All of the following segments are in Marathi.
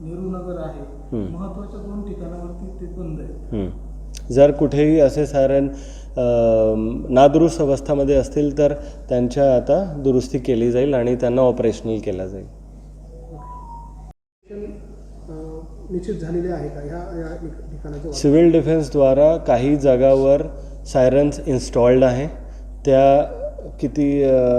नेहरू नगर आहे. महत्त्वाच्या दोन ठिकाणावरती ते बंद आहे हं. जर कुठेही असे सायरन अम, नादुरुस्त अवस्थामध्ये असतील तर त्यांच्या आता दुरुस्ती केली जाईल आणि त्यांना ऑपरेशनल केला जाईल. निश्चित झालेले आहे का? ह्या सिव्हिल डिफेन्सद्वारा काही जागावर सायरन्स इन्स्टॉल्ड आहे. त्या किती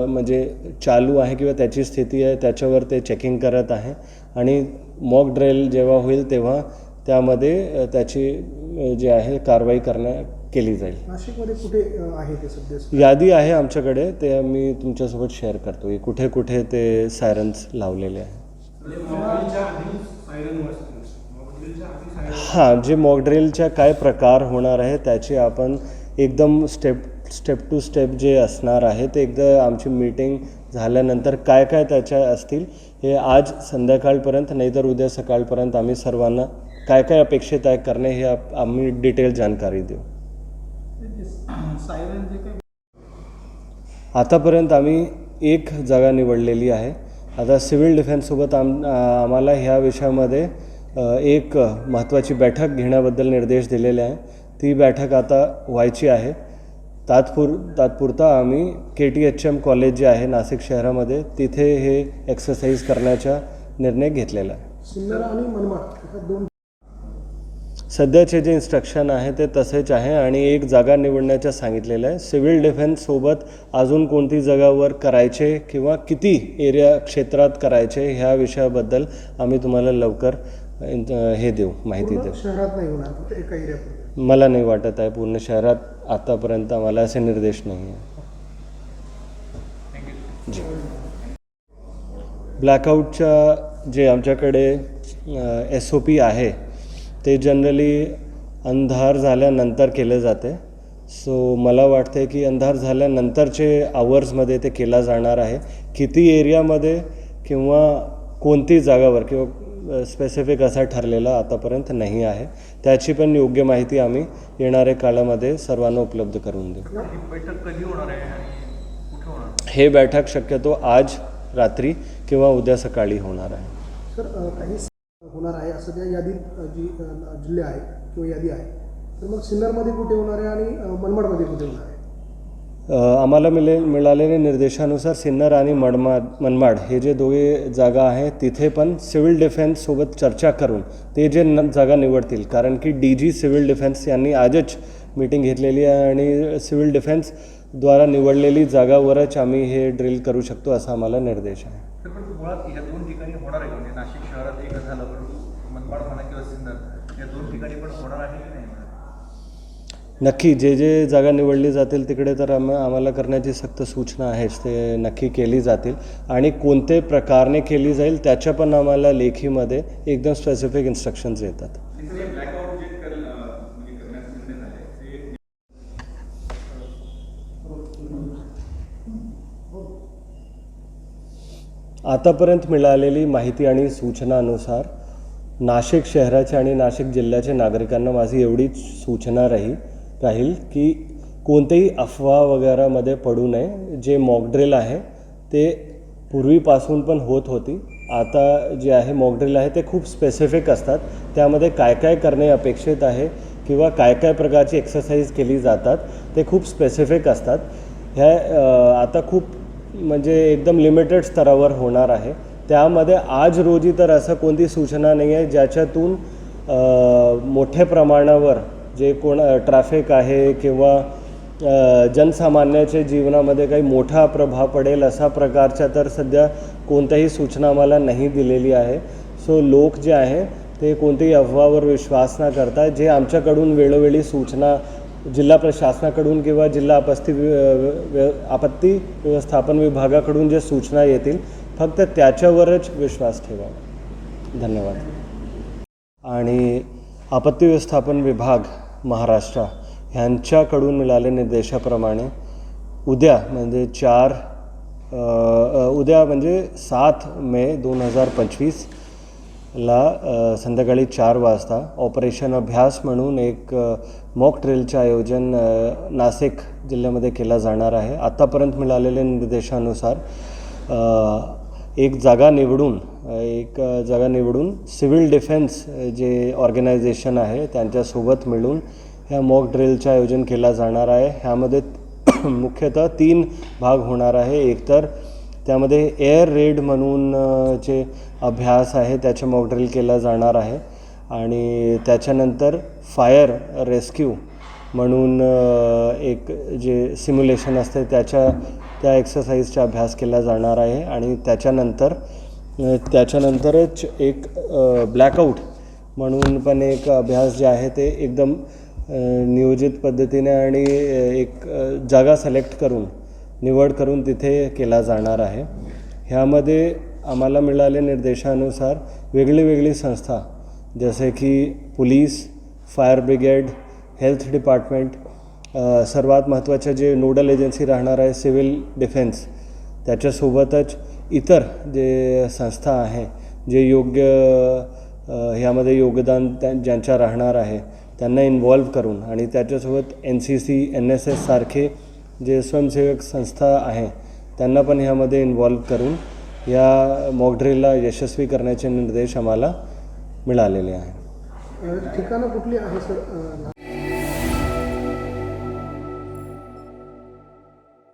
म्हणजे चालू आहे किंवा त्याची स्थिती आहे त्याच्यावर ते चेकिंग करत आहे. आणि मॉक ड्रिल जेव्हा होईल तेव्हा त्यामध्ये त्याची जे आहे कारवाई करण्या केली जाईल. नाशिकमध्ये कुठे आहे ते सध्या यादी आहे आमच्याकडे ते मी तुमच्यासोबत शेअर करतो. की कुठे कुठे ते सायरन्स लावलेले आहे. हां जे मॉकड्रिलच्या काय प्रकार होणार आहे त्याची आपण एकदम स्टेप स्टेप टू स्टेप जे असणार आहे ते एकदा आमची मीटिंग झाल्यानंतर काय काय त्याच्या असतील हे आज संध्याकाळपर्यंत नाहीतर उद्या सकाळपर्यंत आम्ही सर्वांना काय काय अपेक्षित आहे करणे हे आम्ही डिटेल जानकारी देऊ. आतापर्यंत आम्ही एक जागा निवडलेली आहे. आता सिव्हिल डिफेन्ससोबत आम आम्हाला ह्या विषयामध्ये एक महत्त्वाची बैठक घेण्याबद्दल निर्देश दिलेले आहे. ती बैठक आता व्हायची आहे. तात्पुर तात्पुरता आम्ही K T H M college जे आहे नाशिक शहरामध्ये तिथे हे एक्सरसाइज करण्याचा निर्णय घेतलेला आहे. सध्याचे जे इन्स्ट्रक्शन आहे ते तसेच आहे आणि एक जागा निवडण्याचं सांगितलेलं आहे. सिव्हिल डिफेन्ससोबत अजून कोणती जागावर करायचे किंवा किती एरिया क्षेत्रात करायचे ह्या विषयाबद्दल आम्ही तुम्हाला लवकर हे देऊ माहिती देऊ. शहरात नाही होणार एका एरियापुरते मला नाही वाटत आहे. पूर्ण शहरात आतापर्यंत आम्हाला असे निर्देश नाही आहे जी. ब्लॅकआउटच्या जे आमच्याकडे एस ओ पी आहे ते जनरली अंधार झाल्यानंतर केले जाते. सो मला वाटते की अंधार झाल्यानंतरचे आवर्समध्ये ते केला जाणार आहे. किती एरियामध्ये किंवा कोणती जागावर किंवा स्पेसिफिक असा ठरलेला आतापर्यंत नाही आहे. त्याची पण योग्य माहिती आम्ही येणाऱ्या काळामध्ये सर्वांना उपलब्ध करून देऊ. ही बैठक कधी होणार आहे आणि कुठे होणार? हे बैठक शक्यतो आज रात्री किंवा उद्या सकाळी होणार आहे. सर काही होणार आहे असं त्या यादीत अ, जी जिल्हे आहे किंवा यादी आहे. तर मग सिन्नरमध्ये कुठे होणार आहे आणि मनमाडमध्ये कुठे होणार आहे? आम्हाला मिले मिळालेल्या निर्देशानुसार सिन्नर आणि मडमाड मनमाड हे जे दोघे जागा आहे तिथे पण सिव्हिल डिफेन्ससोबत चर्चा करून ते जे न जागा निवडतील. कारण की डी जी सिव्हिल डिफेन्स यांनी आजच मीटिंग घेतलेली आहे आणि सिव्हिल डिफेन्सद्वारा निवडलेली जागावरच आम्ही हे ड्रिल करू शकतो असा आम्हाला निर्देश आहे. मुळात दोन ठिकाणी होणार आहे म्हणजे नाशिक शहरात एकच झालं मनमाड म्हणा किंवा सिन्नर या दोन ठिकाणी पण होणार आहे की नाही? नक्की जे जे जागा निवडली जातील तिकडे तर आम आम्हाला करण्याची सक्त सूचना आहेच ते नक्की केली जातील. आणि कोणते प्रकारने केली जाईल त्याच्या पण आम्हाला लेखीमध्ये एकदम स्पेसिफिक इन्स्ट्रक्शन्स येतात. आतापर्यंत मिळालेली माहिती आणि सूचनानुसार नाशिक शहराच्या आणि नाशिक जिल्ह्याच्या नागरिकांना माझी एवढीच सूचना राहील. राहील की कोणतेही अफवा वगैरेमध्ये पडू नये. जे मॉकड्रिल आहे ते पूर्वीपासून पण होत होती. आता जे आहे मॉकड्रिल आहे ते खूप स्पेसिफिक असतात. त्यामध्ये काय काय करणे अपेक्षित आहे किंवा काय काय प्रकारची एक्सरसाइज केली जातात ते खूप स्पेसिफिक असतात. ह्या आता खूप म्हणजे एकदम लिमिटेड स्तरावर होणार आहे. त्यामध्ये आज रोजी तर असं कोणती सूचना नाही आहे ज्याच्यातून मोठ्या प्रमाणावर जे कोण ट्रॅफिक आहे किंवा जनसामान्याचे जनसामान्याच्या जीवनामध्ये काही मोठा प्रभाव पडेल अशा प्रकारच्या तर सध्या कोणत्याही सूचना आम्हाला नाही दिलेली आहे. सो लोक जे आहे ते कोणत्याही अफवावर विश्वास न करता जे आमच्याकडून वेळोवेळी सूचना जिल्हा प्रशासनाकडून किंवा जिल्हा आपत्ती व्य- आपत्ती व्यवस्थापन विभागाकडून जे सूचना येतील फक्त त्याच्यावरच विश्वास ठेवा. धन्यवाद. आणि आपत्ती व्यवस्थापन विभाग महाराष्ट्र ह्यांच्याकडून मिळाल्या निर्देशाप्रमाणे उद्या म्हणजे चार उद्या म्हणजे सात मे दोन हजार पंचवीस ला संध्याकाळी चार वाजता ऑपरेशन अभ्यास म्हणून एक मॉक ट्रेलचं आयोजन नाशिक जिल्ह्यामध्ये केला जाणार आहे. आत्तापर्यंत मिळालेल्या निर्देशानुसार एक जागा निवडून एक जागा निवडून सिव्हिल डिफेन्स जे ऑर्गनायझेशन आहे त्यांच्यासोबत मिळून ह्या मॉक ड्रिलचं आयोजन केला जाणार आहे. ह्यामध्ये मुख्यतः तीन भाग होणार आहे. एकतर त्यामध्ये एअर रेड म्हणून जे अभ्यास आहे त्याचे मॉक ड्रिल केला जाणार आहे. आणि त्याच्यानंतर फायर रेस्क्यू म्हणून एक जे सिम्युलेशन असते त्याच्या त्या एक्सरसाइजचा अभ्यास केला जाणार आहे. आणि त्याच्यानंतर त्याच्यानंतरच एक ब्लॅकआउट म्हणून पण एक अभ्यास जे आहे ते एकदम नियोजित पद्धतीने आणि एक जागा सिलेक्ट करून निवड करून तिथे केला जाणार आहे. ह्यामध्ये आम्हाला मिळाले निर्देशानुसार वेगळी वेगळी संस्था जसे की police fire brigade health department सर्वात महत्त्वाचे जे नोडल एजन्सी राहणार आहे सिव्हिल डिफेन्स त्याच्यासोबतच इतर जे संस्था आहे जे योग्य ह्यामध्ये योगदान त्या ज्यांच्या राहणार आहे त्यांना इन्व्हॉल्व करून आणि त्याच्यासोबत N C C N S S सारखे जे स्वयंसेवक संस्था आहे त्यांना पण ह्यामध्ये इन्व्हॉल्व करून या मॉकड्रिलला यशस्वी करण्याचे निर्देश आम्हाला मिळालेले आहेत. ठिकाणं कुठली आहे सर?